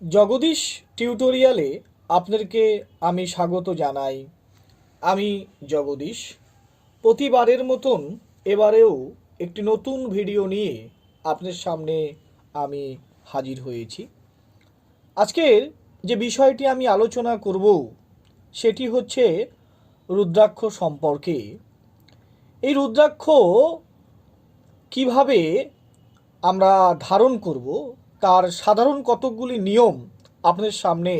জগদীশ টিউটোরিয়ালে আপনাদেরকে আমি স্বাগত জানাই। আমি জগদীশ। প্রতিবারের মতন এবারেও একটি নতুন ভিডিও নিয়ে আপনার সামনে আমি হাজির হয়েছি। আজকের যে বিষয়টি আমি আলোচনা করব, সেটি হচ্ছে রুদ্রাক্ষ সম্পর্কে। এই রুদ্রাক্ষ কীভাবে আমরা ধারণ করব তার সাধারণ কতকগুলি নিয়ম আপনাদের সামনে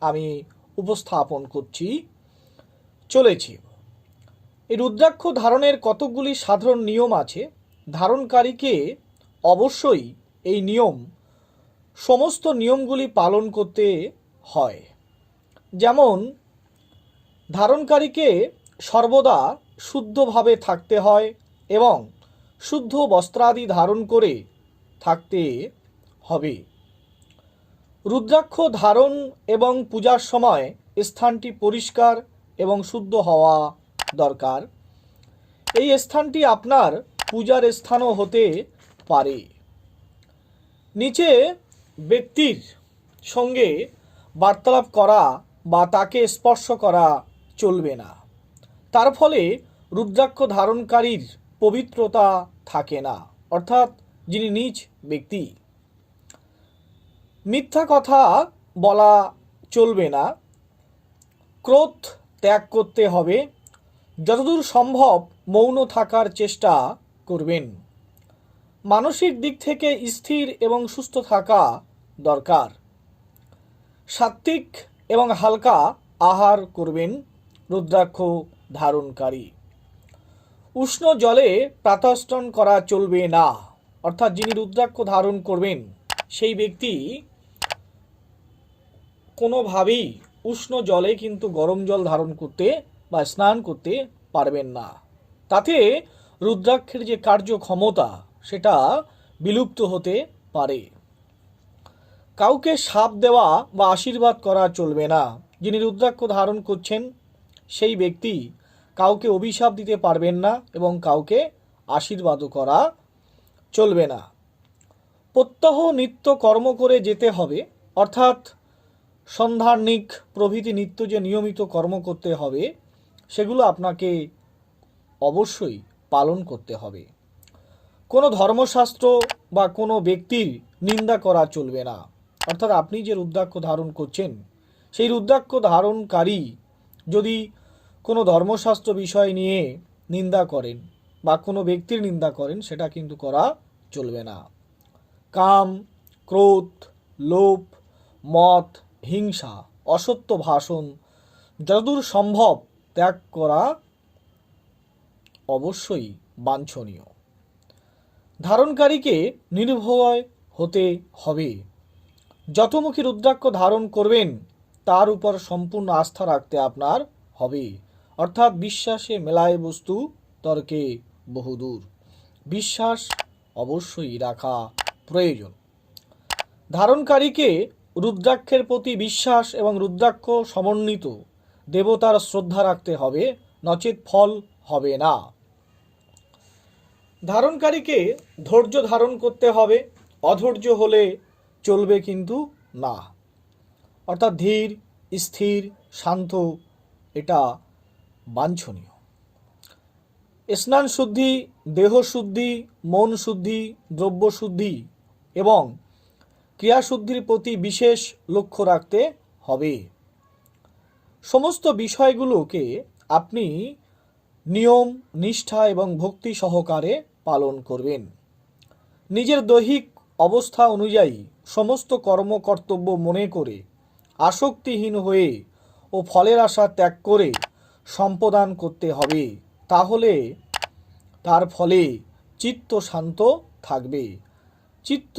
আমি উপস্থাপন করছি, চলেছি। এই রুদ্রাক্ষ ধারণের কতকগুলি সাধারণ নিয়ম আছে, ধারণকারীকে অবশ্যই এই নিয়ম, সমস্ত নিয়মগুলি পালন করতে হয়। যেমন, ধারণকারীকে সর্বদা শুদ্ধভাবে থাকতে হয় এবং শুদ্ধ বস্ত্রাদি ধারণ করে থাকতে হবে। রুদ্রাক্ষ ধারণ এবং পূজার সময় স্থানটি পরিষ্কার এবং শুদ্ধ হওয়া দরকার। এই স্থানটি আপনার পূজার স্থানও হতে পারে। নিচে ব্যক্তির সঙ্গে বার্তালাপ করা বা তাকে স্পর্শ করা চলবে না। তার ফলে রুদ্রাক্ষ ধারণকারীর পবিত্রতা থাকে না, অর্থাৎ যিনি নিজ ব্যক্তি। মিথ্যা কথা বলা চলবে না। ক্রোধ ত্যাগ করতে হবে। যতদূর সম্ভব মৌন থাকার চেষ্টা করবেন। মানসিক দিক থেকে স্থির এবং সুস্থ থাকা দরকার। সাত্ত্বিক এবং হালকা আহার করবেন, রুদ্রাক্ষ ধারণকারী। উষ্ণ জলে প্রাতস্টন করা চলবে না, অর্থাৎ যিনি রুদ্রাক্ষ ধারণ করবেন, সেই ব্যক্তি কোনোভাবেই উষ্ণ জলে কিন্তু গরম জল ধারণ করতে বা স্নান করতে পারবেন না। তাতে রুদ্রাক্ষের যে কার্যক্ষমতা, সেটা বিলুপ্ত হতে পারে। কাউকে সাপ দেওয়া বা আশীর্বাদ করা চলবে না। যিনি রুদ্রাক্ষ ধারণ করছেন, সেই ব্যক্তি কাউকে অভিশাপ দিতে পারবেন না এবং কাউকে আশীর্বাদও করা চলবে না। প্রত্যহ নিত্য কর্ম করে যেতে হবে, অর্থাৎ সন্ধ্যার্নিক প্রভৃতি নিত্য যে নিয়মিত কর্ম করতে হবে, সেগুলো আপনাকে অবশ্যই পালন করতে হবে। কোনো ধর্মশাস্ত্র বা কোনো ব্যক্তির নিন্দা করা চলবে না। অর্থাৎ আপনি যে রুদ্রাক্ষ ধারণ করছেন, সেই রুদ্রাক্ষ ধারণকারী যদি কোনো ধর্মশাস্ত্র বিষয় নিয়ে নিন্দা করেন বা কোনো ব্যক্তির নিন্দা করেন, সেটা কিন্তু করা চলবে না। কাম, ক্রোধ, লোভ, মত হিংসা, অসত্য ভাষণ, যতদূর সম্ভব ত্যাগ করা অবশ্যই বাঞ্ছনীয়। ধারণকারীকে নির্ভয় হতে হবে। যতমুখী রুদ্রাক্ষ ধারণ করবেন, তার উপর সম্পূর্ণ আস্থা রাখতে আপনার হবে। অর্থাৎ বিশ্বাসে মেলায় বস্তু তর্কে বহুদূর। বিশ্বাস অবশ্যই রাখা প্রয়োজন। ধারণকারীকে রুদ্রাক্ষের প্রতি বিশ্বাস এবং রুদ্রাক্ষ সমন্বিত। দেবতার শ্রদ্ধা রাখতে হবে, নচেত ফল হবে না। ধারণকারীকে ধৈর্য ধারণ করতে হবে, অধৈর্য হলে চলবে কিন্তু না। অর্থাৎ ধীর, স্থির, শান্ত, এটা বাঞ্ছনীয়। স্নান শুদ্ধি, দেহ শুদ্ধি, মন শুদ্ধি, দ্রব্য শুদ্ধি এবং ক্রিয়াশুদ্ধির প্রতি বিশেষ লক্ষ্য রাখতে হবে। সমস্ত বিষয়গুলোকে আপনি নিয়ম, নিষ্ঠা এবং ভক্তি সহকারে পালন করবেন। নিজের দৈহিক অবস্থা অনুযায়ী সমস্ত কর্ম কর্তব্য মনে করে, আসক্তিহীন হয়ে ও ফলের আশা ত্যাগ করে সম্পদান করতে হবে, তাহলে তার ফলে চিত্ত শান্ত থাকবে। চিত্ত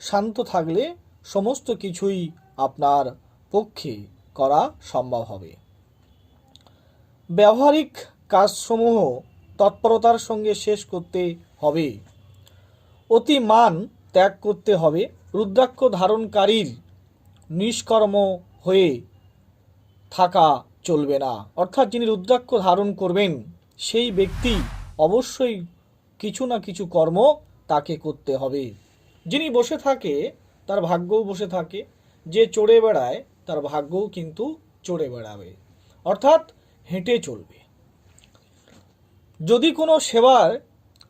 শান্ত থাকলে সমস্ত কিছুই আপনার পক্ষে করা সম্ভব হবে। ব্যবহারিক কাজসমূহ তৎপরতার সঙ্গে শেষ করতে হবে। অতি মান ত্যাগ করতে হবে। রুদ্রাক্ষ ধারণকারীর নিষ্কর্ম হয়ে থাকা চলবে না। অর্থাৎ যিনি রুদ্রাক্ষ ধারণ করবেন, সেই ব্যক্তি অবশ্যই কিছু না কিছু কর্ম তাকে করতে হবে। যিনি বসে থাকে, তার ভাগ্যও বসে থাকে। যে চড়ে বেড়ায়, তার ভাগ্যও কিন্তু চড়ে বেড়াবে। অর্থাৎ হেঁটে চলবে। যদি কোনো সেবার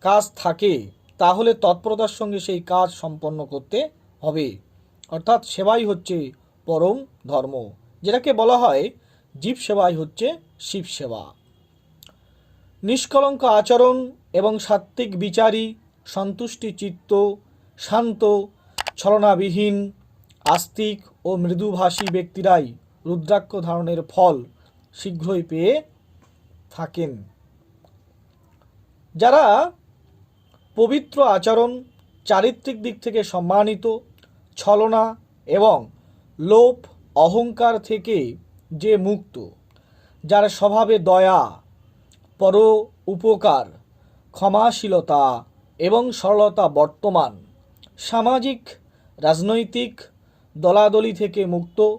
কাজ থাকে, তাহলে তৎপরতার সঙ্গে সেই কাজ সম্পন্ন করতে হবে। অর্থাৎ সেবাই হচ্ছে পরম ধর্ম, যেটাকে বলা হয় জীব সেবাই হচ্ছে শিব সেবা। নিষ্কলঙ্ক আচরণ এবং সাত্ত্বিক বিচারী সন্তুষ্টি চিত্ত শান্ত, ছলনাবিহীন, আস্তিক ও মৃদুভাষী ব্যক্তিরাই রুদ্রাক্ষ ধারণের ফল শীঘ্রই পেয়ে থাকেন। যারা পবিত্র আচরণ, চারিত্রিক দিক থেকে সম্মানিত, ছলনা এবং লোভ অহংকার থেকে যে মুক্ত, যার স্বভাবে দয়া পর উপকার ক্ষমাশীলতা এবং সরলতা বর্তমান সামাজিক, রাজনৈতিক, দলাদলি থেকে মুক্ত,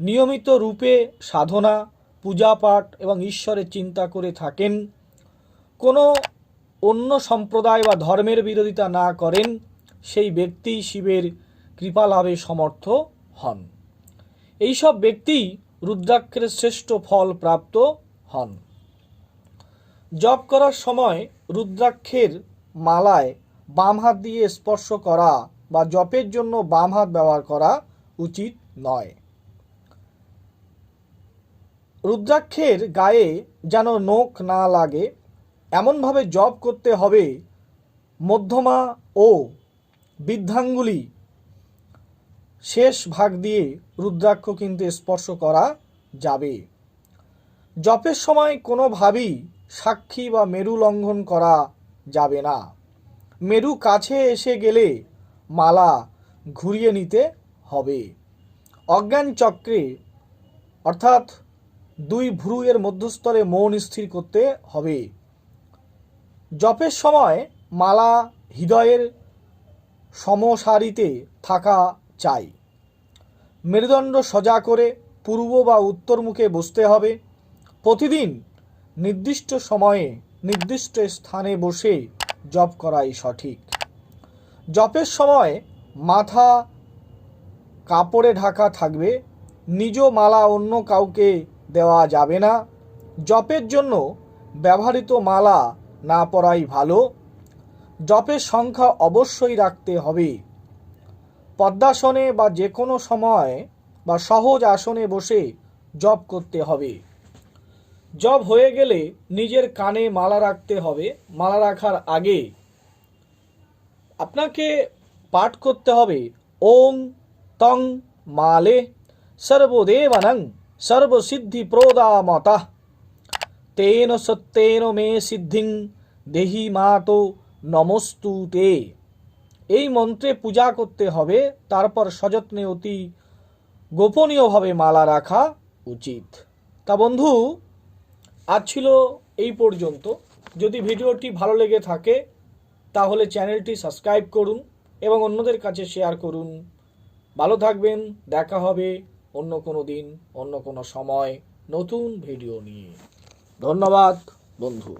নিয়মিত রূপে সাধনা, পূজাপাঠ এবং ঈশ্বরের চিন্তা করে থাকেন। কোনো অন্য সম্প্রদায় বা ধর্মের বিরোধিতা না করেন, সেই ব্যক্তি শিবের কৃপা লাভে সমর্থ হন। এইসব ব্যক্তি রুদ্রাক্ষের শ্রেষ্ঠ ফল প্রাপ্ত হন। জপ করার সময় রুদ্রাক্ষের মালায় বাম হাত দিয়ে স্পর্শ করা বা জপের জন্য বাম হাত ব্যবহার করা উচিত নয়। রুদ্রাক্ষের গায়ে যেন নখ না লাগে, এমনভাবে জপ করতে হবে মধ্যমা ও বৃদ্ধাঙ্গুলি। শেষ ভাগ দিয়ে রুদ্রাক্ষ কিন্তু স্পর্শ করা যাবে। জপের সময় কোনোভাবেই সাক্ষী বা মেরু লঙ্ঘন করা যাবে না। মেরু কাছে এসে গেলে মালা ঘুরিয়ে নিতে হবে। অজ্ঞান চক্রে, অর্থাৎ দুই ভ্রুয়ের মধ্যস্থলে মন স্থির করতে হবে। জপের সময় মালা হৃদয়ের সমসারিতে থাকা চাই। মেরুদণ্ড সজা করে পূর্ব বা উত্তর মুখে বসতে হবে। প্রতিদিন নির্দিষ্ট সময়ে নির্দিষ্ট স্থানে বসে জপ করাই সঠিক। জপের সময় মাথা কাপড়ে ঢাকা থাকবে, নিজ মালা অন্য কাউকে দেওয়া যাবে না। জপের জন্য ব্যবহৃত মালা না পরাই ভালো। জপের সংখ্যা অবশ্যই রাখতে হবে। পদ্মাসনে বা যে কোনো সময় বা সহজ আসনে বসে জপ করতে হবে। জব হয়ে গেলে নিজের কানে মালা রাখতে হবে। মালা রাখার আগে আপনাকে পাঠ করতে হবে। ওং তং মালে সর্বদেবানং সর্বসিদ্ধি প্রদামতা তেন সত্যেন মে সিদ্ধিং দেহি মাতো নমস্তু তে। এই মন্ত্রে পূজা করতে হবে। তারপর সযত্নে অতি গোপনীয়ভাবে মালা রাখা উচিত। তা বন্ধু আজ ছিল এই পর্যন্ত। যদি ভিডিওটি ভালো লেগে থাকে, তাহলে চ্যানেলটি সাবস্ক্রাইব করুন এবং অন্যদের কাছে শেয়ার করুন। ভালো থাকবেন, দেখা হবে অন্য কোনো দিন, অন্য কোনো সময়, নতুন ভিডিও নিয়ে। ধন্যবাদ, বন্ধু।